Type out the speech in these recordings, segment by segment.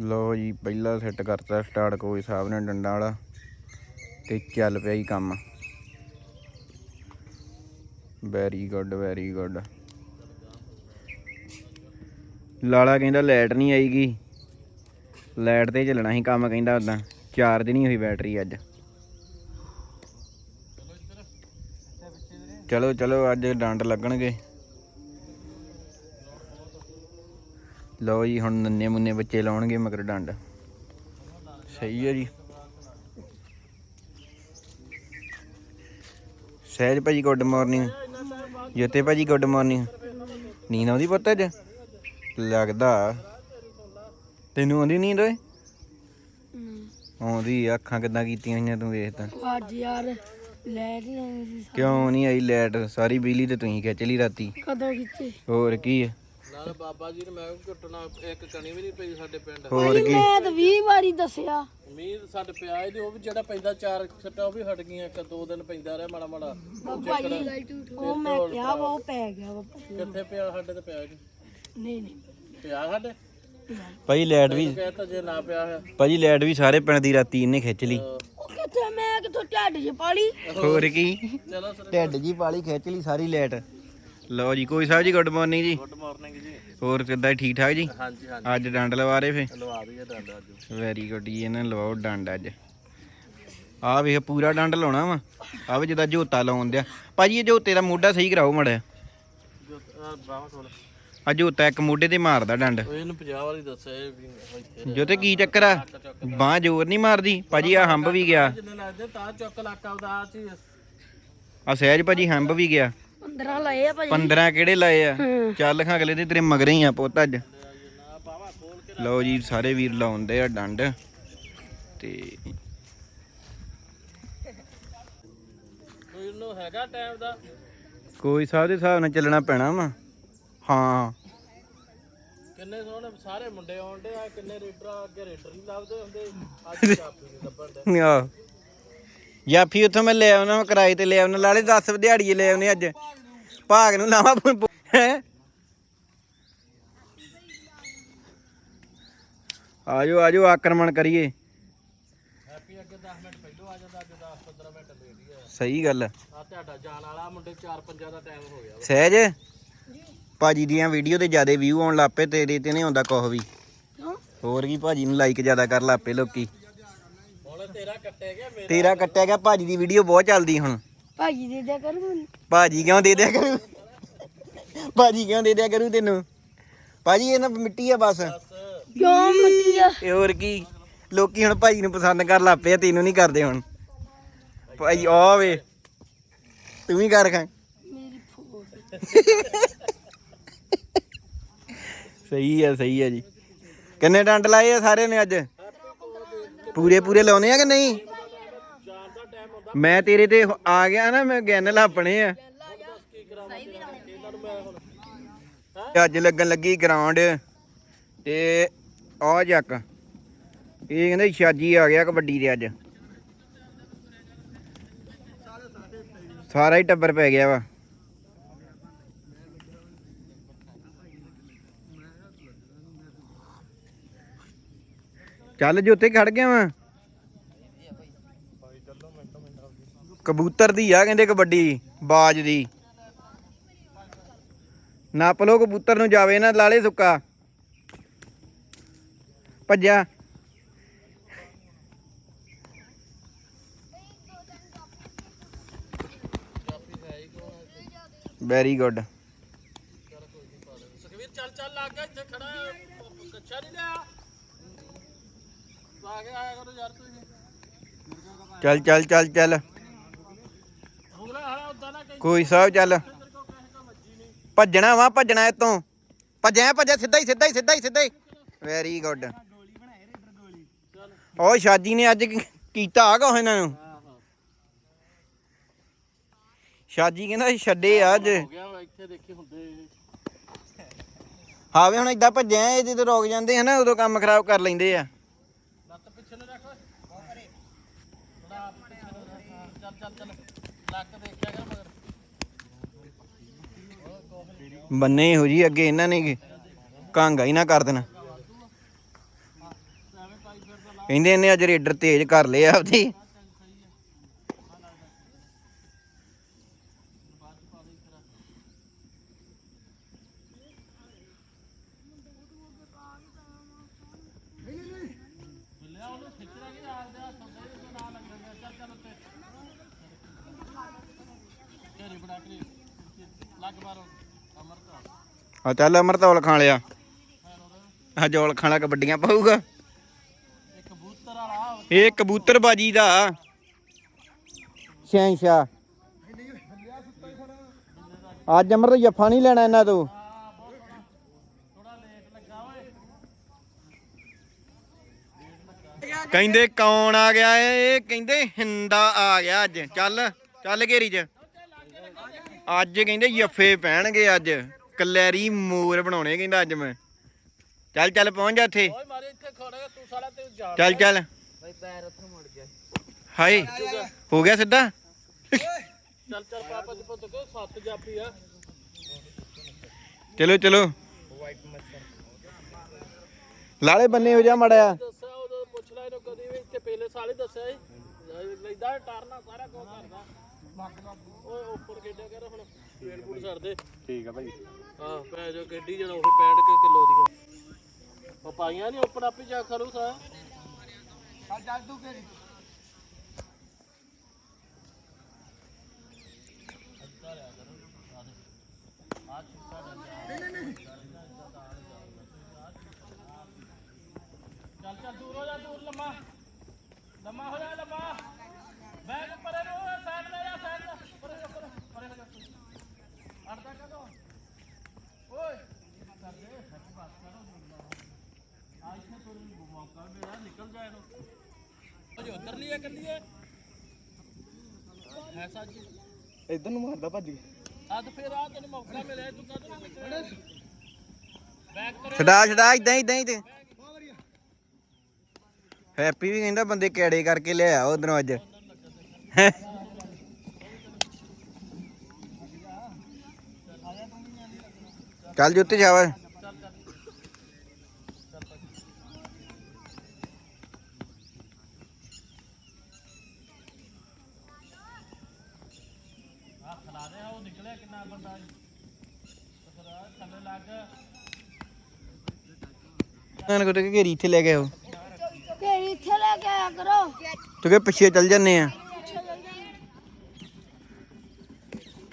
ਲੋ ਜੀ, ਪਹਿਲਾ ਸੈੱਟ ਕਰਤਾ ਸਟਾਰਟ ਕੋਈ ਸਾਹਿਬ ਨੇ ਡੰਡਾ ਵਾਲਾ। ਤੇ ਚੱਲ ਪਿਆ ਹੀ ਕੰਮ। ਵੈਰੀ ਗੁੱਡ ਵੈਰੀ ਗੁੱਡ ਲਾਲਾ ਕਹਿੰਦਾ ਲਾਈਟ ਨਹੀਂ ਆਈਗੀ। ਲਾਈਟ ਤੇ ਚੱਲਣਾ ਸੀ ਕੰਮ, ਕਹਿੰਦਾ ਉਦਾਂ ਚਾਰਜ ਨਹੀਂ ਹੋਈ ਬੈਟਰੀ ਅੱਜ। ਚਲੋ ਚਲੋ, ਅੱਜ ਡੰਡ ਲੱਗਣਗੇ। ਲਓ ਜੀ ਹੁਣ ਨੰਨੇ ਮੁੰਨੇ ਬੱਚੇ ਲਾਉਣਗੇ ਮਗਰ ਡੰਡ। ਸਹੀ ਹੈ ਜੀ। ਸਹਿਜ ਭਾਜੀ ਗੁੱਡ ਮਾਰਨਿੰਗ। ਜੋਤੇ ਭਾਜੀ ਗੁੱਡ ਮਾਰਨਿੰਗ। ਨੀਂਦ ਆਉਂਦੀ ਪੁੱਤ ਅੱਜ? ਲੱਗਦਾ। ਤੈਨੂੰ ਆਉਂਦੀ ਨੀਂਦ ਓਏ? ਆਉਂਦੀ ਅੱਖਾਂ ਕਿੱਦਾਂ ਕੀਤੀਆਂ ਹੋਈਆਂ ਤੂੰ ਵੇਖ ਤਾਂ। ਅੱਜ ਯਾਰ ਲੈ ਨਹੀਂ ਆਈ ਸੀ ਕਿਉਂ ਨਹੀਂ ਆਈ ਲਾਈਟ? ਸਾਰੀ ਬਿਜਲੀ ਤੇ ਤੁਸੀਂ ਖਿੱਚ ਲਈ ਰਾਤੀ। ਕਦੋਂ ਕੀਤੀ ਹੋਰ ਕੀ ਹੈ ਨਾਲ ਬਾਬਾ ਜੀ ਨੇ ਮੈਂ ਵੀ ਘੁੱਟਣਾ ਇੱਕ ਕਣੀ ਵੀ ਨਹੀਂ ਪਈ ਸਾਡੇ ਪਿੰਡ। ਹੋਰ ਕੀ? ਮੈਂ ਤਾਂ 20 ਵਾਰੀ ਦੱਸਿਆ। ਮੀਂਹ ਸਾਡੇ ਪਿਆ ਹੀ ਨਹੀਂ ਉਹ ਵੀ ਜਿਹੜਾ ਪੈਂਦਾ ਚਾਰ ਛੱਟਾਂ ਉਹ ਵੀ ਹਟ ਗਈਆਂ ਇੱਕ ਦੋ ਦਿਨ ਪੈਂਦਾ ਰਿਹਾ ਮਾੜਾ ਮਾੜਾ। ਬਾਬਾ ਜੀ ਉਹ ਮੈਂ ਕਿਹਾ ਵਾ ਉਹ ਪੈ ਗਿਆ ਬਾਬਾ ਜੀ। ਕਿੱਥੇ ਪਿਆ ਸਾਡੇ ਤੇ ਪਿਆ ਨਹੀਂ ਨਹੀਂ ਨਹੀਂ। ਪਿਆ ਸਾਡੇ? ਭਾਈ ਲਾਈਟ ਵੀ ਕਹਿੰਦਾ ਜੇ ਨਾ ਪਿਆ ਹੈ ਭਾਜੀ ਲਾਈਟ ਵੀ ਸਾਰੇ ਪਿੰਡ ਦੀ ਰਾਤੀ ਇਹਨੇ ਖਿੱਚ ਲਈ। ਉਹ ਕਿੱਥੇ ਮੈਂ ਕਿੱਥੋਂ ਢੱਡ ਚ ਪਾਲੀ ਹੋਰ ਕੀ? ਚਲੋ ਢਿੱਡ ਜੀ ਪਾਲੀ ਖਿੱਚ ਲਈ ਸਾਰੀ ਲਾਈਟ। ਲਓ ਜੀ ਕੋਈ ਸਾਹਿਬ ਜੀ ਗੁੱਡ ਮਾਰਨਿੰਗ ਜੀ। ਗੁੱਡ ਮਾਰਨਿੰਗ ਜੀ। ਹੋਰ ਕਿੱਦਾਂ ਠੀਕ ਠਾਕ ਜੀ? ਹਾਂਜੀ ਹਾਂਜੀ। ਅੱਜ ਡੰਡ ਲਵਾ ਰਹੇ ਫੇ? ਲਵਾ ਦਈਏ ਡੰਡ ਅੱਜ। ਵੈਰੀ ਗੁੱਡ ਜੀ ਇਹਨਾਂ ਲਵਾਓ ਡੰਡ ਅੱਜ। ਆ ਵੇਖ ਪੂਰਾ ਡੰਡ ਲਾਉਣਾ ਵਾ। ਆ ਵੀ ਜਿੱਦਾਂ ਝੋਤਾ ਲਾਉਣ ਦਿਆ। ਭਾਜੀ ਇਹ ਝੋਤੇ ਦਾ ਮੋਢਾ ਸਹੀ ਕਰਾਓ ਮੜਿਆ ਆ ਝੋਤਾ ਇੱਕ ਮੋਢੇ ਤੇ ਮਾਰਦਾ ਡੰਡ। ਇਹਨੂੰ 50 ਵਾਲੀ ਦੱਸਿਆ ਇਹ ਵੀ ਇੱਥੇ ਜੋ ਤੇ ਕੀ ਚੱਕਰ ਆ? ਬਾਹ ਜ਼ੋਰ ਨਹੀਂ ਮਾਰਦੀ? ਭਾਜੀ ਆ ਹੰਬ ਵੀ ਗਿਆ। ਆ ਸਹਿਜ ਭਾਜੀ ਹੰਬ ਵੀ ਗਿਆ। 15 ਲਏ ਆ ਭਾਜੀ। 15 ਕਿਹੜੇ ਲਾਏ ਆ। ਚੱਲ ਖਾਂ ਅਗਲੇ ਦੇ ਤੇਰੇ ਮਗਰੇ ਹੀ ਆ ਪੁੱਤ ਅੱਜ। ਲਓ ਜੀ ਸਾਰੇ ਵੀਰ ਲਾਉਂਦੇ ਆ ਡੰਡ। ਤੇ ਕੋਈ ਨੂੰ ਹੈਗਾ ਟਾਈਮ ਦਾ? ਕੋਈ ਸਾਹਿਬ ਦੇ ਹਿਸਾਬ ਨਾਲ ਚੱਲਣਾ ਪੈਣਾ ਵਾ। ਹਾਂ। ਕਿੰਨੇ ਸੋਹਣੇ ਸਾਰੇ ਮੁੰਡੇ ਆਉਂਦੇ ਆ ਕਿੰਨੇ ਰੇਡਰ ਆ, ਅੱਗੇ ਰੇਡਰ ਨਹੀਂ ਲੱਭਦੇ ਹੁੰਦੇ? ਅੱਜ ਚਾਪੀ ਨਹੀਂ ਲੱਭਣ ਦੇ ਆ ਜਾਫੀ ਉੱਥੋਂ ਮੈਂ ਲੈ ਆਉਣਾ ਵਾ ਕਿਰਾਏ ਤੇ ਲੈ ਆਉਣਾ ਲਾਲੇ 10 ਦਿਹਾੜੀਏ ਲੈ ਆਉਣੇ ਅੱਜ। ਭਾਗ ਨੂੰ ਲਾਵਾਂ ਹੈ? ਆਜੋ ਆਜੋ ਆਕਰਮਣ ਕਰੀਏ। ਹੈਪੀ ਅੱਗੇ 10 ਮਿੰਟ ਪਹਿਲੋਂ ਆ ਜਾਂਦਾ ਅੱਜ 10 15 ਮਿੰਟ ਲੇਟ ਹੀ ਆ ਸਹੀ ਗੱਲ ਆ। ਤੁਹਾਡਾ ਜਾਣ ਵਾਲਾ ਮੁੰਡੇ 4 5 ਦਾ ਟਾਈਮ ਹੋ ਗਿਆ। ਸਹਿਜ ਭਾਜੀ ਦੀਆਂ ਵੀਡੀਓ ਤੇ ਜ਼ਿਆਦਾ ਵਿਊ ਆਉਣ ਲੱਪੇ ਤੇਰੇ ਤੇ ਨਹੀਂ ਆਉਂਦਾ ਕੁਛ ਵੀ। ਹੋਰ ਕੀ ਭਾਜੀ ਨੂੰ ਲਾਈਕ ਜ਼ਿਆਦਾ ਕਰ ਲੱਪੇ ਲੋਕੀ। ਤੇਰਾ ਕੱਟੇ ਗਿਆ ਮੇਰਾ। ਤੇਰਾ ਕੱਟਿਆ ਗਿਆ ਭਾਜੀ ਦੀ ਵੀਡੀਓ ਬਹੁਤ ਚੱਲਦੀ ਹੁਣ। ਭਾਜੀ ਦੇ ਦਿਆ ਕਰੂ ਮੈਨੂੰ ਭਾਜੀ ਕਿਉਂ ਦੇ ਦਿਆ ਕਰੂ? ਭਾਜੀ ਕਿਉਂ ਦੇ ਦਿਆ ਕਰੂ ਤੈਨੂੰ? ਭਾਜੀ ਇਹ ਨਾ ਮਿੱਟੀ ਆ ਬਸ। ਕਿਉਂ ਮਿੱਟੀ ਆ? ਤੇ ਹੋਰ ਕੀ? ਲੋਕੀ ਹੁਣ ਭਾਜੀ ਨੂੰ ਪਸੰਦ ਕਰ ਲੱਪੇ ਆ ਤੈਨੂੰ ਨਹੀਂ ਕਰਦੇ ਹੁਣ। ਭਾਈ ਆ ਵੇ। ਤੂੰ ਵੀ ਕਰ ਖਾਂ। ਮੇਰੀ ਫੋਟ। ਸਹੀ ਆ ਸਹੀ ਆ ਜੀ। ਕਿੰਨੇ ਡੰਡ ਲਾਏ ਆ ਸਾਰਿਆਂ ਨੇ ਅੱਜ? ਪੂਰੇ ਪੂਰੇ ਲਾਉਨੇ ਆ ਕਿ ਨਹੀਂ? ਮੈਂ ਤੇਰੇ ਤੇ ਆ ਗਿਆ ਨਾ, ਮੈਂ ਗਿਣ ਲਾਪਣੇ ਆ। ਤੇ ਅੱਜ ਲੱਗਣ ਲੱਗੀ ਗਰਾਊਂਡ ਤੇ ਆ ਜੱਕ ਇਹ ਕਹਿੰਦੇ ਸ਼ਾਜੀ ਆ ਗਿਆ ਕਬੱਡੀ ਦੇ ਅੱਜ। ਸਾਰਾ ਹੀ ਟੱਬਰ ਪੈ ਗਿਆ ਵਾ। ਚੱਲ ਜੋਤੇ ਖੜ ਗਿਆ ਵਾ। ਕਬੂਤਰ ਦੀ ਆ, ਕਹਿੰਦੇ ਕਬੱਡੀ, ਬਾਜ ਦੀ। ਨੱਪ ਲੋ ਕਬੂਤਰ ਨੂੰ, ਜਾਵੇ ਨਾ ਲਾਲੇ ਸੁੱਕਾ। ਭੱਜਿਆ। ਵੈਰੀ ਗੁੱਡ ਸੁਖਵੀਰ ਚੱਲ ਚੱਲ ਲੱਗ ਗਿਆ ਇੱਥੇ ਖੜਾ ਹੈ। ਕੱਛਾ ਨਹੀਂ ਲਿਆ ਆ ਗਿਆ ਆਇਆ ਕਰੋ ਯਾਰ ਤੁਸੀਂ। ਚੱਲ ਚੱਲ ਚੱਲ ਚੱਲ। ਹੁਗਲਾ ਹਲਾ ਉਦਾਂ ਨਾ ਕਹੀਂ। ਕੋਈ ਸਾਹਿਬ ਚੱਲ। ਭੱਜਣਾ ਵਾ ਭੱਜਣਾ ਇਤੋਂ ਭੱਜਿਆ ਭੱਜਿਆ ਸਿੱਧਾ ਹੀ ਸਿੱਧਾ ਹੀ ਸਿੱਧਾ ਹੀ ਸਿੱਧਾ ਹੀ। ਵੈਰੀ ਗੁੱਡ ਉਹ ਸ਼ਾਜੀ ਨੇ ਅੱਜ ਕੀ- ਕੀਤਾ ਆਗਾ ਇਹਨਾਂ ਨੂੰ? ਸ਼ਾਜੀ ਕਹਿੰਦਾ ਛੱਡੇ ਆ ਅੱਜ। ਹੋ ਗਿਆ ਵਾ, ਇੱਥੇ ਦੇਖੀ ਹੁੰਦੇ ਹਾਵੇ ਹੁਣ ਇਦਾਂ ਭੱਜਿਆ ਇਹ ਜਦੋਂ ਰੁਕ ਜਾਂਦੇ ਹਨਾ ਉਦੋਂ ਕੰਮ ਖਰਾਬ ਕਰ ਲੈਂਦੇ ਆ ਲੱਤ ਪਿੱਛੇ ਨੂੰ ਰੱਖ ਓਏ ਥੋੜਾ ਆਪ ਪਿੱਛੇ ਨੂੰ ਰੱਖ। ਚੱਲ ਚੱਲ ਚੱਲ ਲੱਕ ਦੇਖਿਆ ਕਰ ਮਗਰ ਬੰਨੇ ਇਹੋ ਜੀ ਅੱਗੇ ਇਹਨਾਂ ਨੇ ਕਾਂਗਾ ਹੀ ਨਾ ਕਰ ਦੇਣਾ। ਕਹਿੰਦੇ ਇਹਨੇ ਅੱਜ ਰੇਡਰ ਤੇਜ਼ ਕਰ ਲਏ ਆਪਦੀ। ਲੱਗ ਬਾਰੋ ਆ ਚੱਲ ਅਮਰਤੌਲ ਖਾਣ ਲਿਆ ਆ ਜੋਲ ਖਾਣਾ ਕਬੱਡੀਆਂ ਪਾਊਗਾ। ਇੱਕ ਕਬੂਤਰ ਵਾਲਾ ਇਹ ਕਬੂਤਰਬਾਜੀ ਦਾ। ਸ਼ਹਿਨਸ਼ਾਹ। ਅੱਜ ਅਮਰ ਜੱਫਾ ਨਹੀਂ ਲੈਣਾ ਇਹਨਾਂ ਤੋਂ। ਕਹਿੰਦੇ ਕੌਣ ਆ ਗਿਆ ਏ? ਇਹ ਕਹਿੰਦੇ ਹਿੰਦਾ ਆ ਗਿਆ ਅੱਜ। ਚੱਲ ਚੱਲ ਘੇਰੀ ਚ। ਅੱਜ ਕਹਿੰਦੇ ਜੱਫੇ ਪੈਣਗੇ ਅੱਜ। ਕਲੈਰੀ ਮੋਰ ਬਣਾਉਣੇ ਕਹਿੰਦਾ ਅੱਜ ਮੈਂ। ਚੱਲ ਚੱਲ ਪਹੁੰਚ ਜਾ ਇੱਥੇ। ਓਏ ਮਾਰੇ ਇੱਥੇ ਖੜਾ ਤੂੰ ਸਾਲਾ ਤੇ ਜਾ ਚੱਲ ਚੱਲ। ਬਈ ਪੈਰ ਉੱਥੇ ਮੁੜ ਗਿਆ। ਹਾਏ ਹੋ ਗਿਆ ਸਿੱਧਾ? ਚੱਲ ਚੱਲ ਪਾਪਾ ਜੀ ਪੁੱਤ ਕੋ ਸੱਤ ਜਾਪੀ ਆ। ਚਲੋ ਚਲੋ। ਲਾਲੇ ਬੰਨੇ ਹੋ ਜਾ ਮੜਿਆ ਦੱਸਿਆ ਉਦੋਂ ਪੁੱਛ ਲੈ ਇਹਨੂੰ ਕਦੀ ਵੀ ਇੱਥੇ ਪਹਿਲੇ ਸਾਲੇ ਦੱਸਿਆ ਸੀ। ਲੈਦਾ ਟਰਨਾ ਸਾਰਾ ਕੁਝ ਕਰਦਾ। ਓਏ ਉੱਪਰ ਖੇਡਿਆ ਕਰ ਹੁਣ ਪੇੜ ਪੂੜ ਛੱਡਦੇ ਠੀਕ ਆ ਭਾਈ। ਹਾਂ। ਪੈ ਜੋ ਗੱਡੀ ਜਿਹੜਾ ਉਹ 65 ਕਿ ਕਿਲੋ ਦੀ ਉਹ ਪਾਈਆਂ ਨਹੀਂ ਉੱਪਰ ਆਪੇ ਜਾ ਖਰੂ ਸਾ। ਚੱਲ ਚੱਲ ਤੂੰ ਕੇ ਚੱਲ ਚੱਲ ਦੂਰ ਹੋ ਜਾ ਦੂਰ ਲੰਮਾ ਲੰਮਾ ਹੋ ਜਾ ਲੰਮਾ ਬੈਗ ਪਰੇ ਨੂੰ ਸਾਈਡ ਲੈ ਜਾ ਸਾਈਡ ਲੈ ਪਰੇ ਹੋ, ਪਰੇ ਪਰੇ ਹੋ ਜਾ ਅੜਦਾ ਕਦੋਂ ਓਏ ਕਰਦੇ ਸੱਚ ਬਾਤ ਕਰੋ ਅੱਜ ਤੇ ਤੁਹਾਨੂੰ ਮੌਕਾ ਮਿਲਿਆ ਨਿਕਲ ਜਾ ਇਹਨੂੰ ਕੱਲੀ ਸੱਚ ਇਧਰ ਨੂੰ ਮਾਰਦਾ ਭੱਜ ਅੱਜ ਫੇਰ ਆ ਤੈਨੂੰ ਮੌਕਾ ਮਿਲਿਆ ਤੂੰ ਕਦੋਂ ਬੈਕ ਕਰੋ। ਛਡਾ ਛਡਾ ਇਦਾਂ ਇਦਾਂ ਹੀ ਤੇ। ਹੈਪੀ ਵੀ ਕਹਿੰਦਾ ਬੰਦੇ ਕੈੜੇ ਕਰਕੇ ਲਿਆ ਉਧਰੋਂ ਅੱਜ। ਚੱਲ ਜੁੱਤੀ ਜਾਵਾ ਆ ਖਲਾ ਦੇ ਉਹ ਨਿਕਲਿਆ ਕਿੰਨਾ ਬੰਦਾ ਫਿਰ ਆ ਥੱਲੇ ਲੱਗ ਇਹਨਾਂ ਕੋਲ ਘੇਰੀ ਇੱਥੇ ਲੈ ਕੇ ਆਓ ਤੇ ਇੱਥੇ ਲੈ ਕੇ ਆਇਆ ਕਰੋ। ਤੂੰ ਕਿ ਪਿੱਛੇ ਚੱਲ ਜੰਨੇ ਆ।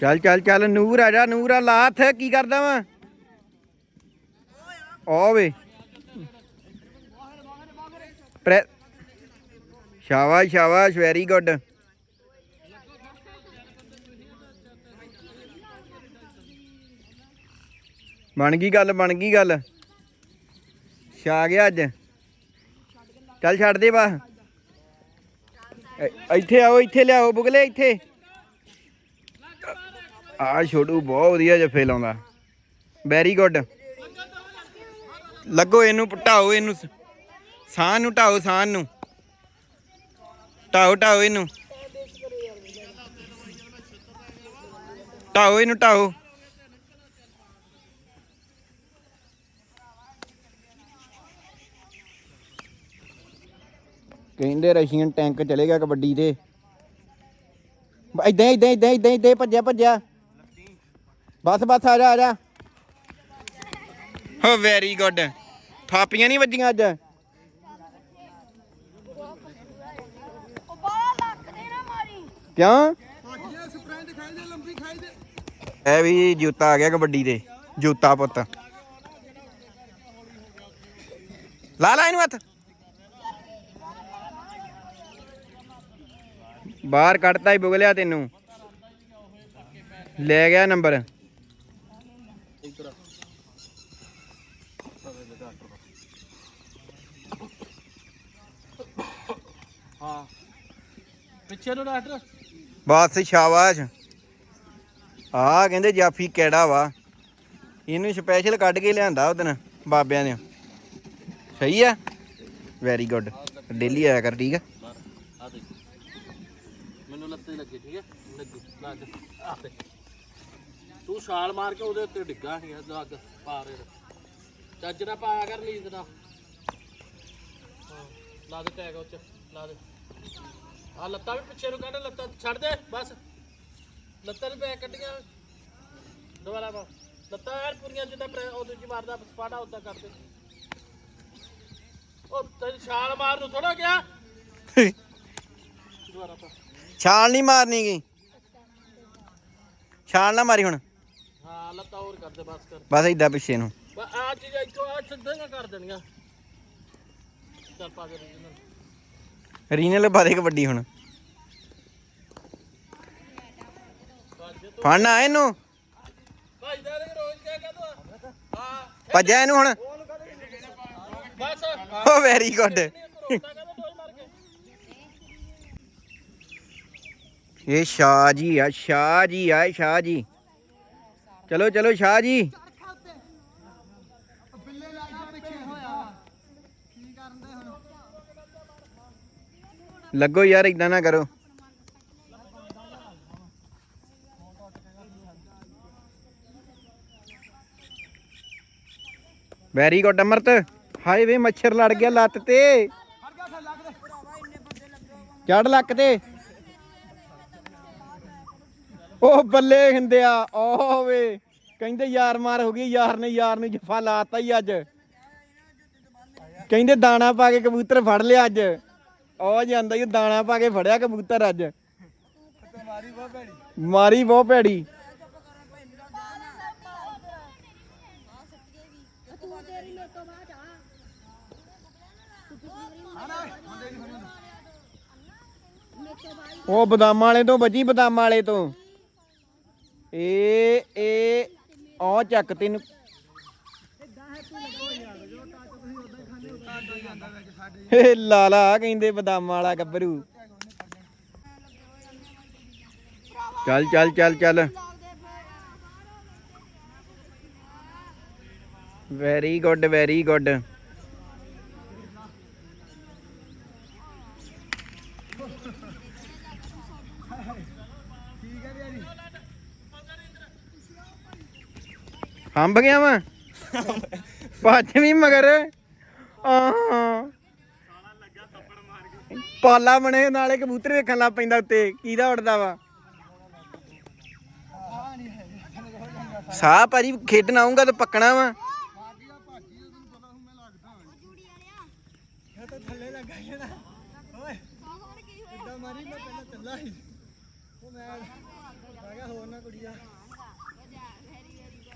ਚੱਲ ਚੱਲ ਚੱਲ ਨੂਰ ਆ ਜਾ ਨੂਰ ਆ ਲਾਥ ਕੀ ਕਰਦਾ ਵਾ? ਆ ਵੇ। ਪ੍ਰੈ ਸ਼ਾਬਾਸ਼ ਸ਼ਾਬਾਸ਼ ਵੈਰੀ ਗੁੱਡ ਬਣ ਗਈ ਗੱਲ ਬਣ ਗਈ ਗੱਲ। ਛਾ ਗਿਆ ਅੱਜ? ਚੱਲ ਛੱਡ ਦੇ ਬਾ ਇੱਥੇ ਆਓ, ਇੱਥੇ ਲਿਆਓ ਬੁਗਲੇ, ਇੱਥੇ। ਆ ਛੋਟੂ ਬਹੁਤ ਵਧੀਆ ਜੱਫੇ ਲਾਉਂਦਾ ਵੈਰੀ ਗੁੱਡ ਲੱਗੋ ਇਹਨੂੰ, ਢਾਓ ਇਹਨੂੰ। ਸਾਹ ਨੂੰ ਢਾਓ, ਸਾਹ ਨੂੰ। ਢਾਓ ਢਾਓ ਇਹਨੂੰ। ਢਾਓ ਇਹਨੂੰ, ਢਾਓ। ਕਹਿੰਦੇ ਰਸ਼ੀਅਨ ਟੈਂਕ ਚਲੇ ਗਿਆ ਕਬੱਡੀ ਤੇ ਇਦਾਂ ਇਦਾਂ ਇਦਾਂ ਇਦਾਂ ਇਦਾਂ ਭੱਜਿਆ ਭੱਜਿਆ। ਬਸ ਬਸ, ਆ ਜਾ ਆ ਜਾ। ਹੋ ਵੈਰੀ ਗੁੱਡ ਥਾਪੀਆਂ ਨਹੀਂ ਵੱਜੀਆਂ ਅੱਜ? ਕਿਉਂ? ਇਹ ਵੀ ਜੂਤਾ ਆ ਗਿਆ ਕਬੱਡੀ ਦੇ। ਜੂਤਾ ਪੁੱਤ। ਲਾ ਲਾ ਇਹਨੂੰ ਹੱਥ। ਬਾਹਰ ਕੱਢਤਾ ਹੀ ਬੁਗਲਿਆ ਤੈਨੂੰ। ਲੈ ਗਿਆ ਨੰਬਰ। ਹਾਂ। ਪਿੱਛੇ ਨੂੰ ਡਾਕਟਰ। ਬਸ ਸ਼ਾਬਾਸ਼। ਆ ਕਹਿੰਦੇ ਜਾਫੀ ਕਿਹੜਾ ਵਾ? ਇਹਨੂੰ ਸਪੈਸ਼ਲ ਕੱਢ ਕੇ ਲਿਆਂਦਾ ਉਹਦਨ ਬਾਬਿਆਂ ਨੇ। ਸਹੀ ਆ? ਵੈਰੀ ਗੁੱਡ ਡੇਲੀ ਆਇਆ ਕਰ ਠੀਕ ਆ ਆ ਦੇ ਮੈਨੂੰ ਲੱਤੇ ਲੱਗੇ ਠੀਕ ਹੈ ਲੱਗੇ ਲੱਗ ਆ ਤੇ ਤੂੰ ਛਾਲ ਮਾਰ ਕੇ ਉਹਦੇ ਉੱਤੇ ਡਿੱਗਾ ਨਹੀਂ ਲੱਗ ਪਾ ਰੇ ਚੱਜ ਨਾ ਪਾਇਆ ਕਰ ਲੀਦ ਨਾ ਹਾਂ, ਲਾ ਦੇ ਟੈਗ ਉੱਚ ਲਾ ਦੇ। ਆ ਲੱਤਾਂ ਵੀ ਪਿੱਛੇ ਨੂੰ ਕੱਢ ਲੱਤਾਂ, ਛੱਡ ਦੇ, ਬਸ। ਲੱਤਾਂ ਨੂੰ ਬੈਕ ਕੱਢੀਆਂ। ਦੁਬਾਰਾ ਪਾ। ਲੱਤਾਂ ਯਾਰ ਪੂਰੀਆਂ ਜਿੱਦਾਂ ਪ੍ਰੈ- ਉਹਦੇ ਮਾਰਦਾ ਸਪਾਟਾ ਉਦਾਂ ਕਰ ਉਹ ਤੈਨੂੰ ਛਾਲ ਮਾਰ ਨੂੰ ਥੋੜਾ ਗਿਆ ਦੁਬਾਰਾ ਪਾ। ਛਾਲ ਨਹੀਂ ਮਾਰਨੀ ਗਈ ਛਾਲ ਨਾ ਮਾਰੀ ਹੁਣ। ਹਾਂ ਲੱਤਾਂ ਹੋਰ ਕਰ ਦੇ ਬਸ ਕਰ। ਬਸ ਏਦਾਂ ਪਿੱਛੇ ਨੂੰ। ਬਸ ਆ ਚੀਜ਼ ਇੱਥੋਂ ਆ ਸਿੱਧੀਆਂ ਕਰ ਦੇਣੀਆਂ। ਚੱਲ ਪਾ ਦੇ ਰੀਜਨਲ। ਰੀਨਲ ਪਾ ਦੇ ਕਬੱਡੀ ਹੁਣ। ਫੜਨਾ ਇਹਨੂੰ। ਭਾਈ ਦਾ ਰੋਜ਼ ਕਿਆ ਕਹਦਾ ਹਾਂ ਭੱਜਿਆ ਇਹਨੂੰ ਹੁਣ। ਬਸ। ਓ ਵੈਰੀ ਗੁੱਡ ਮਾਰ ਕੇ। ਇਹ ਸ਼ਾਹ ਜੀ ਆ ਸ਼ਾਹ ਜੀ ਆ ਇਹ ਸ਼ਾਹ ਜੀ। ਚਲੋ ਚਲੋ ਸ਼ਾਹ ਜੀ। ਲੱਗੋ ਯਾਰ ਇਦਾਂ ਨਾ ਕਰੋ। ਵੈਰੀ ਗੁੱਡ, ਅਮਰਤ। ਹਾਏ ਵੇ, ਮੱਛਰ ਲੜ ਗਿਆ ਲੱਤ ਤੇ। ਚੜ ਲੱਕ ਤੇ। ਉਹ ਬੱਲੇ ਹਿੰਦਿਆ ਓ ਵੇ। ਕਹਿੰਦੇ ਯਾਰ ਮਾਰ ਹੋ ਗਈ, ਯਾਰ ਨੇ ਯਾਰ ਨੂੰ ਜਫਾ ਲਾਤਾ ਹੀ ਅੱਜ। ਕਹਿੰਦੇ ਦਾਣਾ ਪਾ ਕੇ ਕਬੂਤਰ ਫੜ ਲਿਆ ਅੱਜ। ਉਹ ਜਾਂਦਾ ਹੀ ਦਾਣਾ ਪਾ ਕੇ ਫੜਿਆ ਕਬੂਤਰ ਅੱਜ। ਮਾਰੀ ਬਹੁਤ ਭੈੜੀ। ਉਹ ਬਦਾਮਾਂ ਵਾਲੇ ਤੋਂ, ਬਚੀ ਬਦਾਮਾਂ ਵਾਲੇ ਤੋਂ। ਏ ਏ ਆ ਚੱਕ ਤੈਨੂੰ। ਏ ਲਾਲਾ ਕਹਿੰਦੇ ਬਦਾਮਾਂ ਵਾਲਾ ਗੱਭਰੂ। ਚੱਲ ਚੱਲ ਚੱਲ ਚੱਲ। ਵੈਰੀ ਗੁੱਡ ਵੈਰੀ ਗੁੱਡ ਹੰਬ ਗਿਆ ਵਾ? ਭੱਜ ਵੀ ਮਗਰ। ਆਹ। ਪਾਲਾ ਬਣੇ, ਨਾਲੇ ਕਬੂਤਰ ਵੇਖਣ ਲੱਗ ਪੈਂਦਾ ਉੱਤੇ। ਕਿਹਦਾ ਉੱਡਦਾ ਵਾ? ਸਾਹ ਭਾਜੀ, ਖੇਡਣ ਆਉਂਗਾ ਤਾਂ ਪੱਕਣਾ ਵਾ।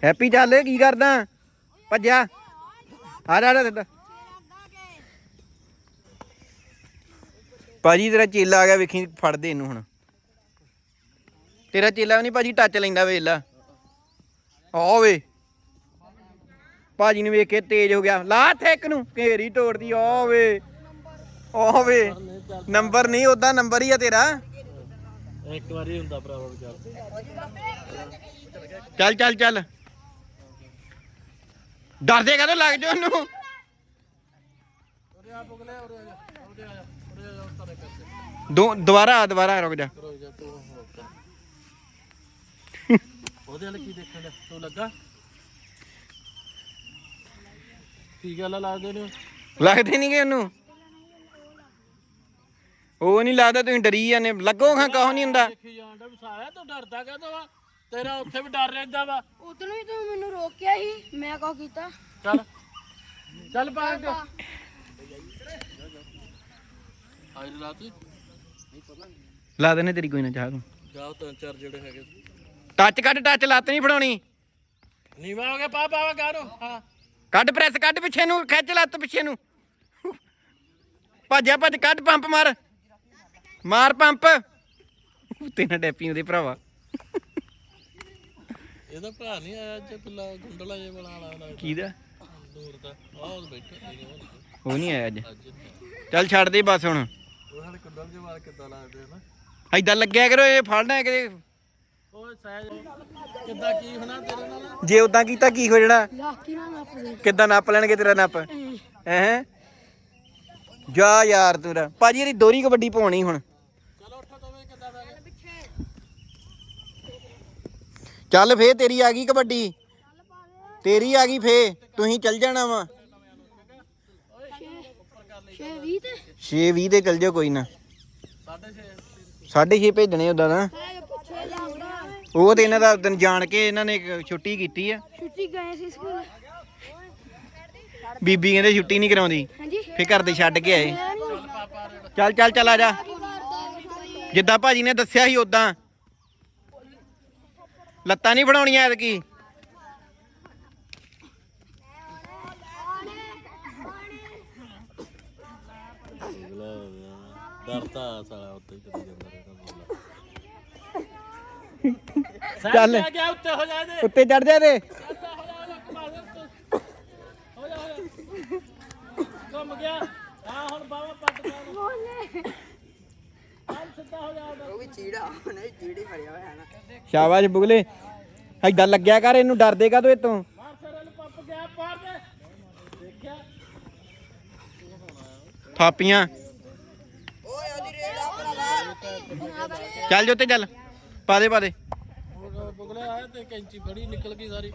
ਹੈਪੀ ਚੱਲ ਕੀ ਕਰਦਾ? ਭੱਜਿਆ। ਆ ਜਾ ਆ ਜਾ ਭਾਜੀ ਤੇਰਾ ਚੇਲਾ ਆ ਗਿਆ ਵੇਖੀ ਫੜਦੇ ਇਹਨੂੰ ਹੁਣ। ਤੇਰਾ ਚੇਲਾ ਵੀ ਨਹੀਂ ਭਾਜੀ ਟੱਚ ਲੈਂਦਾ ਵੇਲਾ। ਆ ਵੇ ਭਾਜੀ ਨੂੰ ਵੇਖ ਕੇ ਤੇਜ਼ ਹੋ ਗਿਆ। ਲਾ ਇੱਥੇ ਇੱਕ ਨੂੰ ਘੇਰੀ ਤੋੜਦੀ ਆ ਵੇ ਆ ਵੇ ਨੰਬਰ ਨਹੀਂ ਉਦਾਂ ਨੰਬਰ ਹੀ ਆ ਤੇਰਾ। ਇੱਕ ਵਾਰੀ ਹੁੰਦਾ ਭਰਾਵਾ ਵਿਚਾਰ। ਚੱਲ ਚੱਲ ਚੱਲ। ਡਰਦੇ ਕਦੋਂ ਲੱਗ ਜਾ ਉਹਨੂੰ। ਆ ਆ ਆ ਆ ਦੁਬਾਰਾ ਆ, ਦੁਬਾਰਾ ਰੁਕ ਜਾ। ਉਹਦੇ ਵਾਲੇ ਕੀ ਦੇਖਣ ਦਾ ਤੂੰ ਲੱਗਾ? ਕੀ ਗੱਲ ਆ ਲੱਗਦੇ ਨੇ? ਲੱਗਦੇ ਨਹੀਂ ਕਿ ਉਹਨੂੰ। ਉਹ ਨਹੀਂ ਲੱਗਦਾ ਤੁਸੀਂ ਡਰੀ ਜਾਂਦੇ ਲੱਗੋ ਖਾਂ ਕਹੋ ਨਹੀਂ ਹੁੰਦਾ। ਦੇਖੀ ਜਾਂਦਾ ਵੀ ਸਾਇਆ ਤੂੰ ਡਰਦਾ ਕਾਹਤੋਂ ਵਾ ਤੇਰਾ ਉੱਥੇ ਵੀ ਡਰ ਰਹਿੰਦਾ ਵਾ। ਉਦੋਂ ਹੀ ਤੂੰ ਮੈਨੂੰ ਰੋਕਿਆ ਸੀ ਮੈਂ ਕੋ ਕੀਤਾ? ਚੱਲ ਚੱਲ ਪਾ। ਕੇ ਆਈ ਲਾ ਤੂੰ ਲਾ ਦੇਣੇ ਤੇਰੀ ਕੋਈ ਨਾ ਚਾਹ ਤੂੰ। ਜਾਓ ਤਿੰਨ ਚਾਰ ਜਿਹੜੇ ਹੈਗੇ। ਟੱਚ ਕੱਢ ਟੱਚ ਲੱਤ ਨਹੀਂ ਫੜਾਉਣੀ। ਨੀਵਾ ਹੋ ਗਿਆ ਪਾ ਪਾਵਾ ਗਾਰੋ ਹਾਂ। ਕੱਢ ਪ੍ਰੈਸ ਕੱਢ ਪਿੱਛੇ ਨੂੰ ਖਿੱਚ ਲੱਤ ਪਿੱਛੇ ਨੂੰ। ਭੱਜਿਆ ਭੱਜ ਕੱਢ ਪੰਪ ਮਾਰ। ਮਾਰ ਪੰਪ। ਉੱਤੇ ਨਾ ਡੈਪੀ ਉਹਦੇ ਭਰਾਵਾ। ਇਹਦਾ ਭਰਾ ਨਹੀਂ ਆਇਆ ਅੱਜ ਕੁੱਲਾ ਗੁੰਡਲਾ ਜੇ ਬਣਾ ਲਾ ਕਿਹਦਾ ਦੂਰ ਦਾ। ਆਹ ਉਹ ਬੈਠਾ ਉਹ ਨਹੀਂ ਆਇਆ ਅੱਜ। ਚੱਲ ਛੱਡ ਦੇ ਬਸ ਹੁਣ। ਉਹ ਸਾਡੇ ਕੁੱਲਰ ਦੇ ਵਾਲ ਕਿੱਦਾਂ ਲੱਗਦੇ ਆ ਨਾ? ਐਦਾਂ ਲੱਗਿਆ ਕਰੋ ਇਹ ਫੜਨਾ ਕਿਤੇ। ਓਏ ਸਹਿਜ ਕਿੱਦਾਂ ਕੀ ਹੋਣਾ ਤੇਰੇ ਨਾਲ? ਜੇ ਉਦਾਂ ਕੀਤਾ ਕੀ ਹੋ ਜਾਣਾ? ਕਿੱਦਾਂ ਨੱਪ ਲੈਣਗੇ ਤੇਰਾ ਨੱਪ? ਹੈ। ਜਾ ਯਾਰ ਤੂੰ ਰਾ। ਭਾਜੀ ਇਹਦੀ ਦੋਰੀ ਕਬੱਡੀ ਪਾਉਣੀ ਹੁਣ ਚਲੋ ਉੱਠੋ ਦੋਵੇਂ ਕਿੱਦਾਂ ਬੈ ਗਏ ਚੱਲ ਫੇ ਤੇਰੀ ਆ ਗਈ ਕਬੱਡੀ। ਤੇਰੀ ਆ ਗਈ ਫੇ ਤੁਸੀਂ ਚੱਲ ਜਾਣਾ ਵਾ। 6 ਛੇ 20 ਤੇ 6:20 ਤੇ ਚੱਲ ਜਾਓ ਕੋਈ ਨਾ। 6:30 ਭੇਜਣੇ ਉਦਾਂ ਲੱਗਦਾ ਉਹ ਤੇ ਇਹਨਾਂ ਦਾ ਦਿਨ ਜਾਣ ਕੇ ਇਹਨਾਂ ਨੇ ਛੁੱਟੀ ਕੀਤੀ ਆ। ਛੁੱਟੀ ਗਏ ਸੀ ਸਕੂਲ। ਬੀਬੀ ਕਹਿੰਦੇ ਛੁੱਟੀ ਨਹੀਂ ਕਰਾਉਂਦੀ। ਫੇ ਘਰ ਦੇ ਛੱਡ ਕੇ ਆਏ। ਚੱਲ ਚੱਲ ਚੱਲ ਆ ਜਾ। ਜਿੱਦਾਂ ਭਾਜੀ ਨੇ ਦੱਸਿਆ ਸੀ ਉਦਾਂ ਲੱਤਾਂ ਨਹੀਂ ਬਣਾਉਣੀਆਂ ਐਤਕੀ। ਡਰਦਾ ਸਾਲਾ ਉੱਤੇ ਕਰੀ ਜਾਂਦਾ ਰਹਿੰਦਾ ਚੱਲ। ਚੱਲ ਗਿਆ ਉੱਤੇ ਹੋ ਜਾ ਦੇ ਉੱਤੇ ਚੜ ਜਾ। ਤੇ ਘੁੰਮ ਗਿਆ। ਹਾਂ ਹੁਣ ਬਾਵਾ ਪੱਟ ਗਿਆ ਚੱਲ ਸਿੱਧਾ ਹੋ ਜਾ ਸ਼ਾਬਾਸ਼ ਬੁਗਲੇ। ਐਦਾਂ ਲੱਗਿਆ ਕਰ ਇਹਨੂੰ ਡਰ ਦੇਗਾ ਤੂੰ ਇਤੋਂ ਥਾਪੀਆਂ ਚੱਲ ਜੋ ਤੇ ਚੱਲ। ਪਾ ਦੇ ਪਾ ਦੇ। ਉਹ ਬੁਗਲੇ ਆਇਆ ਤੇ ਕੈਂਚੀ ਫੜੀ ਨਿਕਲ ਗਈ ਸਾਰੀ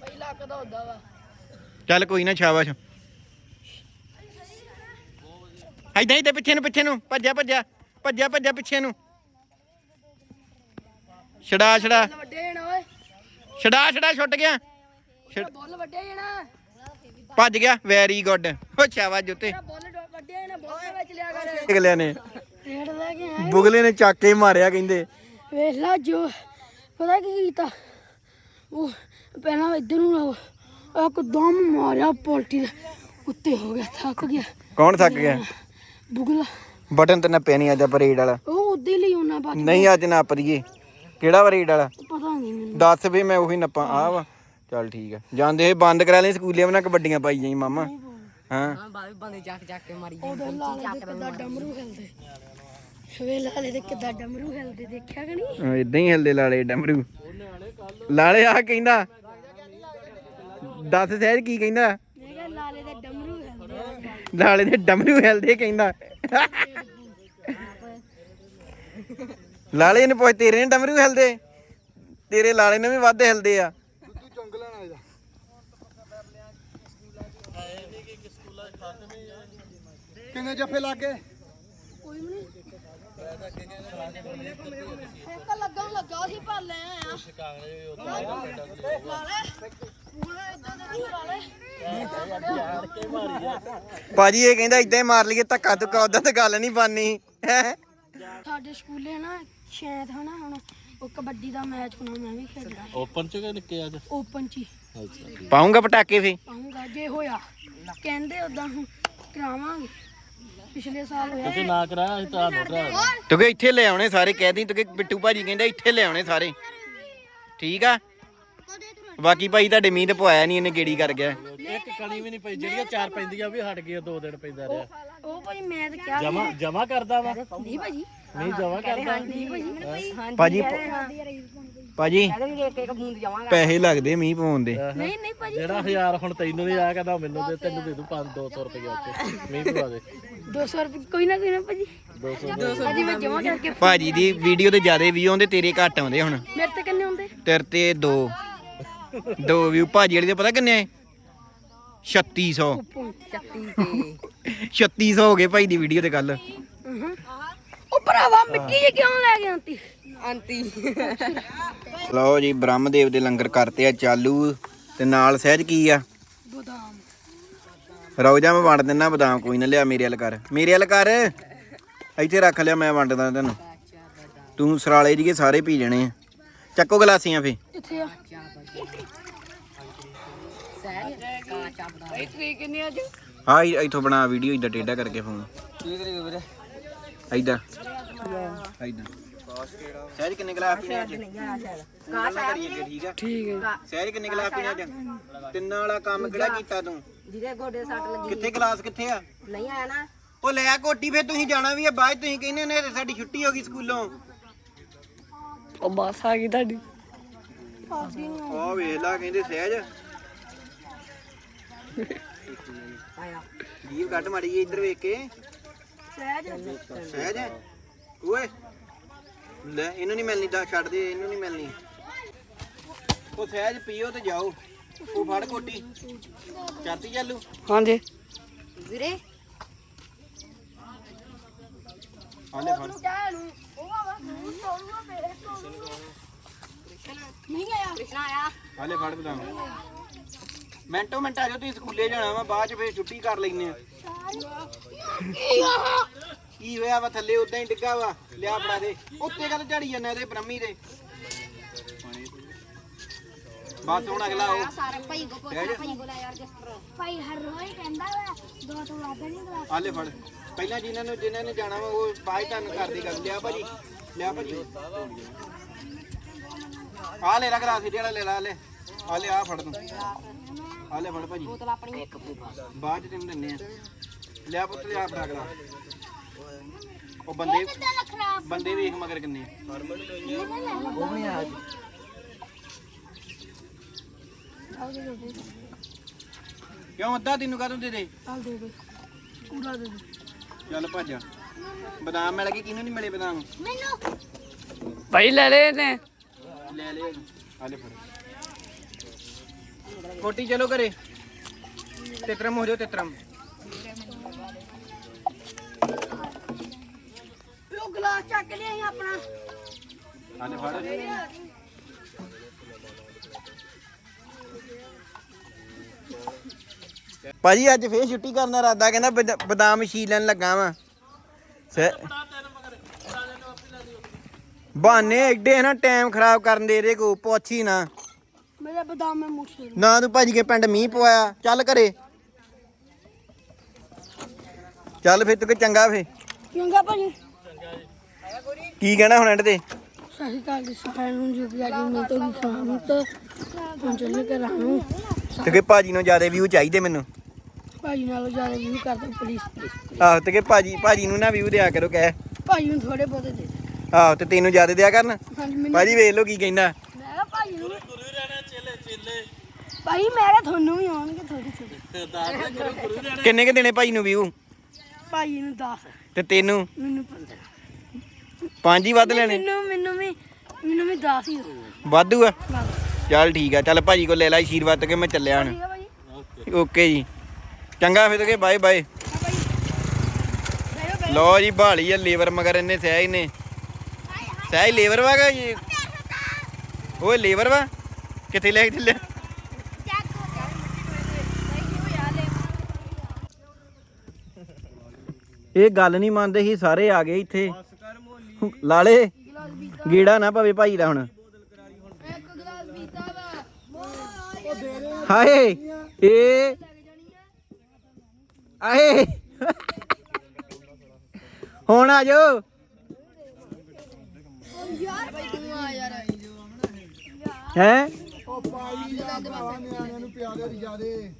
ਪਹਿਲਾ ਕਦੋਂ ਹੁੰਦਾ ਵਾ ਚੱਲ ਕੋਈ ਨਾ ਸ਼ਾਬਾਸ਼। ਐਦਾਂ ਹੀ ਤੇ ਪਿੱਛੇ ਨੂੰ ਪਿੱਛੇ ਨੂੰ ਭੱਜਿਆ ਭੱਜਿਆ ਭੱਜਿਆ ਭੱਜਿਆ ਪਿੱਛੇ ਨੂੰ। ਛੜਾ ਛੜਾ ਵੱਡੇ ਓਏ। ਛੜਾ ਛੜਾ ਛੁੱਟ ਗਿਆ। ਬੋਲ ਵੱਡੇ ਜਣਾ। ਭੱਜ ਗਿਆ। ਵੈਰੀ ਗੁੱਡ ਓ ਸ਼ਾਬਾਸ਼ ਜੁੱਤੇ। ਬੋਲ ਵੱਡੇ ਜਣਾ ਬੋਲ ਦੇ ਵਿੱਚ ਲਿਆ ਕਰ। ਅਗਲਿਆਂ ਨੇ। ਰੇਡ ਲੈ ਕੇ ਆਏ ਬੁਗਲੇ ਨੇ ਚੱਕ ਕੇ ਮਾਰਿਆ ਕਹਿੰਦੇ। ਵੇਖ ਲਾ ਜੋ। ਪਤਾ ਕੀ ਕੀਤਾ? ਉਹ ਪਹਿਲਾਂ ਇੱਧਰ ਨੂੰ ਇੱਕਦਮ ਮਾਰਿਆ ਪੋਲਟੀ ਦੇ। ਉੱਤੇ ਹੋ ਗਿਆ ਥੱਕ ਗਿਆ। ਕੌਣ ਥੱਕ ਗਿਆ? ਬੁਗਲਾ। ਬਟਨ ਤੇ ਨੱਪਿਆ ਨਹੀਂ ਅੱਜ ਪਰੇਡ ਵਾਲਾ। ਉਹ ਉਦੇ ਲਈ ਉਹਨਾਂ ਬਾਅਦ ਨਹੀਂ ਅੱਜ ਨੱਪ ਦਈਏ ਕਿਹੜਾ ਪਰੇਡ ਵਾਲਾ? ਪਤਾ ਨਹੀਂ ਮੈਨੂੰ। ਦੱਸ ਵੀ ਮੈਂ ਉਹੀ ਨੱਪਾਂ। ਆ ਵਾ। ਚੱਲ ਠੀਕ ਆ। ਜਾਂਦੇ ਬੰਦ ਕਰਾ ਲਈ ਸਕੂਲੇ ਉਹਨਾਂ ਕਬੱਡੀਆਂ ਪਾਈ ਜਾਈ ਮਾਮਾ। ਹਾਂ। ਬੰਦੇ ਚੱਕ ਚੱਕ ਕੇ ਮਾਰੀ ਉਦੋਂ ਲਾਲੇ ਦੇ ਕਿੱਦਾਂ ਡਮਰੂ ਹਿਲਦੇ। ਵੇ ਲਾਲੇ ਦੇ ਕਿੱਦਾਂ ਡਮਰੂ ਹਿਲਦੇ ਦੇਖਿਆ ਕਿ ਨਹੀਂ? ਇਦਾਂ ਹੀ ਹਿਲਦੇ ਲਾਲੇ ਡਮਰੂ। ਲਾਲੇ ਆ ਕਹਿੰਦਾ। ਦੱਸ ਸਹਿਜ ਕੀ ਕਹਿੰਦਾ ਮੈਂ ਕਿਹਾ ਲਾਲੇ ਦੇ ਡਮਰੂ ਲਾਲੇ ਦੇ ਡਮਰੂ ਹਿਲਦੇ ਕਹਿੰਦਾ। ਲਾਲੇ ਨੇ ਪੁੱਛ ਤੇਰੇ ਨੇ ਡਮਰੂ ਹਿਲਦੇ ਤੇਰੇ ਲਾਲੇ ਨੇ ਵੀ ਵੱਧ ਹਿਲਦੇ ਆ। ਤੂੰ ਚੁੰਗ ਲੈਣਾ ਇਹਦਾ। ਕਿੰਨੇ ਜੱਫੇ ਲੱਗੇ ਕੋਈ ਨਹੀਂ। ਇੱਕ ਲੱਗਾ ਲੱਗਾ ਸੀ ਪਰ ਲੈ ਆਇਆ। ਲਾਲੇ। ਭਾਜੀ ਇਹ ਕਹਿੰਦਾ ਇਦਾਂ ਹੀ ਮਾਰ ਲਈਏ ਧੱਕਾ ਧੁੱਕਾ ਉਦਾਂ ਤਾਂ ਗੱਲ ਨਹੀਂ ਬਾਨੀ ਸਾਡੇ ਸਕੂਲੇ ਨਾ ਸ਼ਾਇਦ ਹਨਾ ਹੁਣ ਉਹ ਕਬੱਡੀ ਦਾ ਮੈਚ ਹੋਣਾ ਮੈਂ ਵੀ ਖੇਡਣਾ ਓਪਨ ਚ ਕਿ ਨਿੱਕੇ ਅੱਜ? ਓਪਨ ਚ ਹੀ। ਅੱਛਾ ਪਾਉਂਗਾ ਪਟਾਕੇ ਫੇ ਆਉਂਗਾ ਜੇ ਹੋਇਆ। ਕਹਿੰਦੇ ਉਦਾਂ ਹੁਣ ਕਰਾਵਾਂਗੇ। ਪਿਛਲੇ ਸਾਲ ਹੋਇਆ ਤੁਸੀਂ ਨਾ ਕਰਾਇਆ ਅਸੀਂ ਤੁਹਾਨੂੰ ਕਰਾ ਤੂੰ ਕਿ ਇੱਥੇ ਲੈ ਆਉਣੇ ਸਾਰੇ? ਕਹਿ ਦੀ ਤੂੰ ਕਿ ਬਿੱਟੂ ਭਾਜੀ ਕਹਿੰਦਾ ਇੱਥੇ ਲੈ ਆਉਣੇ ਸਾਰੇ। ਠੀਕ ਆ? ਬਾਕੀ ਭਾਈ ਤੁਹਾਡੇ ਮੀਂਹ ਤੇ ਪਵਾਇਆ ਨਹੀਂ ਇਹਨੇ ਗੇੜੀ ਕਰ ਗਿਆ। ਇੱਕ ਕਣੀ ਵੀ ਨਹੀਂ ਪਈ ਜਿਹੜੀਆਂ ਚਾਰ ਪੈਂਦੀਆਂ ਵੀ ਹਟ ਗਈਆਂ ਦੋ ਦਿਨ ਪੈਂਦਾ ਰਿਹਾ। ਉਹ ਭਾਈ ਮੈਂ ਤਾਂ ਕਿਹਾ ਜਮਾ ਜਮਾ ਕਰਦਾ ਵਾ? ਨਹੀਂ ਭਾਜੀ ਨਹੀਂ ਜਮਾ ਕਰਦਾ। ਨਹੀਂ ਭਾਜੀ ਭਾਜੀ ਭਾਜੀ ਇੱਕ ਇੱਕ ਬੂੰਦ ਜਾਵਾਂਗਾ ਪੈਸੇ ਲੱਗਦੇ ਮੀਂਹ ਪਾਉਣ ਦੇ। ਨਹੀਂ ਨਹੀਂ ਭਾਜੀ ਜਿਹੜਾ ਹਜ਼ਾਰ ਹੁਣ ਤੈਨੂੰ ਨਹੀਂ ਆਇਆ ਕਹਿੰਦਾ ਮੈਨੂੰ ਦੇ ਤੈਨੂੰ ਦੇ ਦੂੰ 5 200 ਰੁਪਏ ਉੱਤੇ। ਮੀਂਹ ਪਵਾ ਦੇ। 200 ਰੁਪਏ ਕੋਈ ਨਾ ਕੋਈ ਨਾ ਭਾਜੀ। 200 ਭਾਜੀ ਮੈਂ ਜਮਾ ਕਰਕੇ ਭਾਜੀ ਦੀ ਵੀਡੀਓ ਤੇ ਜ਼ਿਆਦਾ ਵਿਊ ਆਉਂਦੇ ਤੇਰੇ ਘੱਟ ਆਉਂਦੇ ਹੁਣ। ਮੇਰੇ ਤੇ ਕਿੰਨੇ ਹੁੰਦੇ ਤੇਰੇ ਤੇ ਦੋ। ਦੋ ਵਿਊ ਭਾਜੀ ਵਾਲੀ ਦੇ ਪਤਾ ਕਿੰਨੇ ਆਏ 3600 ਚੱਤੀ ਤੇ 3600 ਹੋ ਗਏ ਭਾਈ ਦੀ ਵੀਡੀਓ ਤੇ ਕੱਲ ਉਹ ਭਰਾਵਾ ਮਿੱਟੀ ਜੇ ਕਿਉਂ ਲੈ ਗਏ ਆਂਟੀ? ਆਂਟੀ। ਲਓ ਜੀ ਬ੍ਰਹਮਦੇਵ ਦੇ ਲੰਗਰ ਕਰਤੇ ਆ ਚਾਲੂ। ਤੇ ਨਾਲ ਸਹਿਜ ਕੀ ਆ? ਬਦਾਮ। ਰੌਜਾ ਮੈਂ ਵੰਡ ਦਿੰਨਾ ਬਦਾਮ ਕੋਈ ਨਾ ਲਿਆ ਮੇਰੇ ਵੱਲ ਕਰ। ਮੇਰੇ ਵੱਲ ਕਰ? ਇੱਥੇ ਰੱਖ ਲਿਆ ਮੈਂ ਵੰਡਦਾ ਤੈਨੂੰ। ਤੂੰ ਸਰਾਲੇ ਜੀਏ ਸਾਰੇ ਪੀ ਜਾਣੇ ਆ। ਚੱਕੋ ਗਲਾਸੀਆਂ ਫੇ। ਕਿੱਥੇ ਆ? ਇਹ ਤਰੀਕ ਕਿੰਨੀ ਅੱਜ ਆ ਇੱਥੋਂ ਬਣਾ ਵੀਡੀਓ ਇਦਾਂ ਟੇਢਾ ਕਰਕੇ ਫੋਨ ਕੀ ਕਰੀ ਵੀਰੇ ਇਦਾਂ। ਇਦਾਂ। ਸਹਿਜ ਕਿੰਨੇ ਗਲਾਸ ਪੀਣੇ ਅੱਜ? ਕਾਹ ਕਰੀਏ ਠੀਕ ਆ ਠੀਕ ਹੈ। ਸਹਿਜ ਕਿੰਨੇ ਗਲਾਸ ਪੀਣੇ ਅੱਜ? ਤਿੰਨਾਂ ਵਾਲਾ ਕੰਮ ਕਿਹੜਾ ਕੀਤਾ ਤੂੰ? ਜਿਹਦੇ ਗੋਡੇ ਸੱਟ ਲੱਗੀ ਕਿੱਥੇ ਗਲਾਸ ਕਿੱਥੇ ਆ? ਨਹੀਂ ਆਇਆ ਨਾ। ਉਹ ਲੈ ਕੋਟੀ ਫੇ ਤੁਸੀਂ ਜਾਣਾ ਵੀ ਆ ਬਾਅਦ 'ਚ ਤੁਸੀਂ ਕਹਿੰਦੇ ਨੇ ਸਾਡੀ ਛੁੱਟੀ ਹੋ ਗਈ ਸਕੂਲੋਂ। ਉਹ ਬੱਸ ਆ ਗਈ ਤੁਹਾਡੀ। ਆ ਵੇਖ ਲਾ ਕਹਿੰਦੇ ਸਹਿਜ। ਆਇਆ। ਜੀਵ ਕੱਢ ਮਾੜੀ ਜੀ ਇੱਧਰ ਵੇਖ ਕੇ। ਸਹਿਜ। ਸਹਿਜ। ਓਏ। ਲੈ ਇਹਨੂੰ ਨਹੀਂ ਮਿਲਣੀ ਛੱਡ ਦੇ ਇਹਨੂੰ ਨਹੀਂ ਮਿਲਣੀ। ਉਹ ਸਹਿਜ ਪੀਓ ਤੇ ਜਾਓ। ਉਹ ਫੜ ਕੋਟੀ। ਚਾਤੀ ਚਾਲੂ ਹਾਂਜੀ। ਵੀਰੇ। ਆਲੇ ਫੜ। ਨਹੀਂ ਆਇਆ। ਕ੍ਰਿਸ਼ਨਾ ਆਇਆ? ਆਲੇ ਫੜ ਬਦਾਮ ਮਿੰਟੋ ਮਿੰਟ ਆ ਜਾਓ ਤੁਸੀਂ ਸਕੂਲੇ ਜਾਣਾ ਵਾ ਬਾਅਦ ਚ ਫੇਰ ਛੁੱਟੀ ਕਰ ਲੈਨੇ ਆ। ਕੀ ਹੋਇਆ ਵਾ ਥੱਲੇ ਉਦਾਂ ਹੀ ਡਿੱਗਾ ਵਾ ਲਿਆ ਫੜਾ ਦੇ। ਉੱਤੇ ਕਦ ਝੜੀ ਜਾਂਦਾ ਇਹਦੇ ਬ੍ਰਹਮੀ ਦੇ। ਬਸ ਹੁਣ ਅਗਲਾ ਉਹ। ਸਾਰੇ ਭਾਈ ਕੋ ਪੁੱਛ ਭਾਈ ਯਾਰ ਜਸਟਰ ਭਾਈ ਹਰ ਰੋਜ਼ ਕਹਿੰਦਾ ਵਾ ਦੋ ਤੋਂ ਵੱਧ ਨਹੀਂ ਆਲੇ ਫੜ। ਪਹਿਲਾਂ ਜਿਨ੍ਹਾਂ ਨੂੰ ਜਿਨ੍ਹਾਂ ਨੇ ਜਾਣਾ ਵਾ ਉਹ ਬਾਅਦ ਚ ਤੁਹਾਨੂੰ ਕਰਦੇ ਕਰ ਲਿਆ ਭਾਜੀ। ਲਿਆ ਭਾਜੀ। ਆ ਲੈ ਰਗਰਾ ਸੀ ਜਿਹੜਾ ਲੈ ਲਾ ਲੈ। ਆ ਲੈ ਆ ਫੜ ਤੂੰ। ਆ ਲੈ ਫੜ ਭਾਜੀ। ਬੋਤਲ ਆਪਣੀ ਇੱਕ ਬਾਅਦ ਚ ਤੈਨੂੰ ਦਿੰਨੇ ਆ। ਲਿਆ ਪੁੱਤ ਲਿਆ ਫੜਾ ਅਗਲਾ। ਉਹ ਬੰਦੇ ਖਰਾਬ ਬੰਦੇ ਵੇਖ ਮਗਰ ਕਿੰਨੇ ਆ। ਕਿਉਂ ਅੱਧਾ ਤੈਨੂੰ ਕਾਹਤੋਂ ਦੇ ਦੇ? ਚੱਲ ਦੇ ਦੇ। ਪੂਰਾ ਦੇ ਦੇ। ਚੱਲ ਭੱਜ। ਬਦਾਮ ਮਿਲ ਗਏ ਕਿਹਨੂੰ ਨਹੀਂ ਮਿਲੇ ਬਦਾਮ? ਮੈਨੂੰ। ਭਾਈ ਲੈ ਲੈ ਨੇ ਲੈ ਲੈ ਆ ਲੈ ਫੜ। ਕੋਟੀ ਚਲੋ ਘਰੇ। ਤਿਤਰਮ ਹੋ ਜਾਓ ਤਿਤਰਮ। ਉਹ ਗਲਾਸ ਚੱਕ ਲਿਆ ਸੀ ਆਪਣਾ। ਆ ਲੈ ਫੜ। ਭਾਜੀ ਅੱਜ ਫੇਰ ਛੁੱਟੀ ਕਰਨ ਦਾ ਇਰਾਦਾ ਕਹਿੰਦਾ ਬਦ- ਬਦਾਮ ਛੀਲਣ ਲੱਗਾ ਵਾਂ। ਸੈ ਬਹਾਨੇ ਐਡੇ ਨਾ ਟਾਈਮ ਖਰਾਬ ਕਰਨ ਦੇ ਇਹਦੇ ਕੋ ਪੁੱਛ ਨਾ। ਮੇਰੇ ਬਦਾਮ ਮੈਂ ਮੁੱਛੇ ਨਾ ਤੂੰ ਭੱਜ ਕੇ ਪਿੰਡ ਮੀਂਹ ਪਵਾਇਆ ਚੱਲ ਘਰੇ। ਚੱਲ ਫੇਰ ਤੂੰ ਕਿ ਚੰਗਾ ਫੇ ਚੰਗਾ ਭਾਜੀ। ਕੀ ਕਹਿਣਾ ਹੁਣ ਐਂਡ ਤੇ? ਸ਼੍ਰੀ ਅਕਾਲ ਜੀ ਸਾਰਿਆਂ ਨੂੰ ਜੋ ਕਿ ਅੱਜ ਮੈਂ ਤੋਂ ਵੀ ਖਾਣ ਤੋਂ ਹੁਣ ਚੱਲੇ ਘਰਾਂ ਨੂੰ। ਤੇ ਕਿ ਭਾਜੀ ਨੂੰ ਜ਼ਿਆਦਾ ਵਿਊ ਚਾਹੀਦੇ ਮੈਨੂੰ? ਭਾਜੀ ਨਾਲੋਂ ਜ਼ਿਆਦਾ ਵੀ ਕਰਦੇ ਪਲੀਜ਼ ਪਲੀਜ਼ ਆਹੋ ਤੇ ਕਿ ਭਾਜੀ ਭਾਜੀ ਨੂੰ ਨਾ ਵਿਊ ਦਿਆ ਕਰੋ ਕਹਿ। ਭਾਜੀ ਨੂੰ ਥੋੜੇ ਬਹੁਤੇ ਦੇ ਦੇ। ਆਹੋ ਤੇ ਤੈਨੂੰ ਜ਼ਿਆਦਾ ਦਿਆ ਕਰਨ? ਹਾਂਜੀ ਮੈਨੂੰ ਭਾਜੀ ਵੇਖ ਲੋ ਕੀ ਕਹਿੰਦਾ। ਮੈਂ ਕਿਹਾ ਭਾਜੀ ਨੂੰ ਗੁਰੂ ਰਹਿਣਾ ਚੇਲੇ ਚੇਲੇ। ਭਾਈ ਮੈਂ ਕਿਹਾ ਤੁਹਾਨੂੰ ਵੀ ਆਉਣਗੇ ਥੋੜੀ ਥੋੜੀ ਦਾਦਾ ਗੁਰੂ ਗੁਰੂ ਰਹਿਣਾ ਕਿੰਨੇ ਕਿ ਦੇਣੇ ਭਾਜੀ ਨੂੰ ਵਿਊ ਭਾਜੀ ਨੂੰ 10 ਤੇ ਤੈਨੂੰ? ਮੈਨੂੰ 15 ਪੰਜ ਹੀ ਵੱਧ ਲੈਣੇ। ਮੈਨੂੰ ਮੈਨੂੰ ਵੀ ਮੈਨੂੰ ਵੀ 10 ਹੀ ਵਾਧੂ ਆ। ਚੱਲ ਠੀਕ ਆ ਚੱਲ ਭਾਜੀ ਕੋਲ ਲੈ ਲੈ ਆਸ਼ੀਰਵਾਦ ਤੇ ਕਿ ਮੈਂ ਚੱਲਿਆ ਹੁਣ। ਠੀਕ ਹੈ ਓਕੇ ਜੀ। ਚੰਗਾ ਫਿਰ ਕੇ ਬਾਏ ਬਾਏ ਲੋ ਜੀ ਭਾਲੀ ਆ ਲੀਵਰ ਮਗਰ ਇਹਨੇ ਸਹਿਜ ਨੇ। ਲੇਬਰ ਵਾ ਵਾਗਾ ਜੀ ਓਏ ਲੀਵਰ ਵਾ? ਕਿੱਥੇ ਲੈ ਕੇ ਚੱਲਿਆ? ਇਹ ਗੱਲ ਨਹੀਂ ਮੰਨਦੇ ਸੀ, ਸਾਰੇ ਆ ਗਏ ਇੱਥੇ। ਲਾਲੇ, ਗੀੜਾ ਨਾ ਪਵੇ ਭਾਈ ਦਾ ਹੁਣ। ਹਾਏ, ਏ, ਆਏ। ਹੁਣ ਆ ਜਾਓ। ਹੈ? ਉਹ ਪਾਈ ਨਿਆਣਿਆਂ ਨੂੰ ਪਿਆਰੇ ਦੀ ਜਿਆਦੇ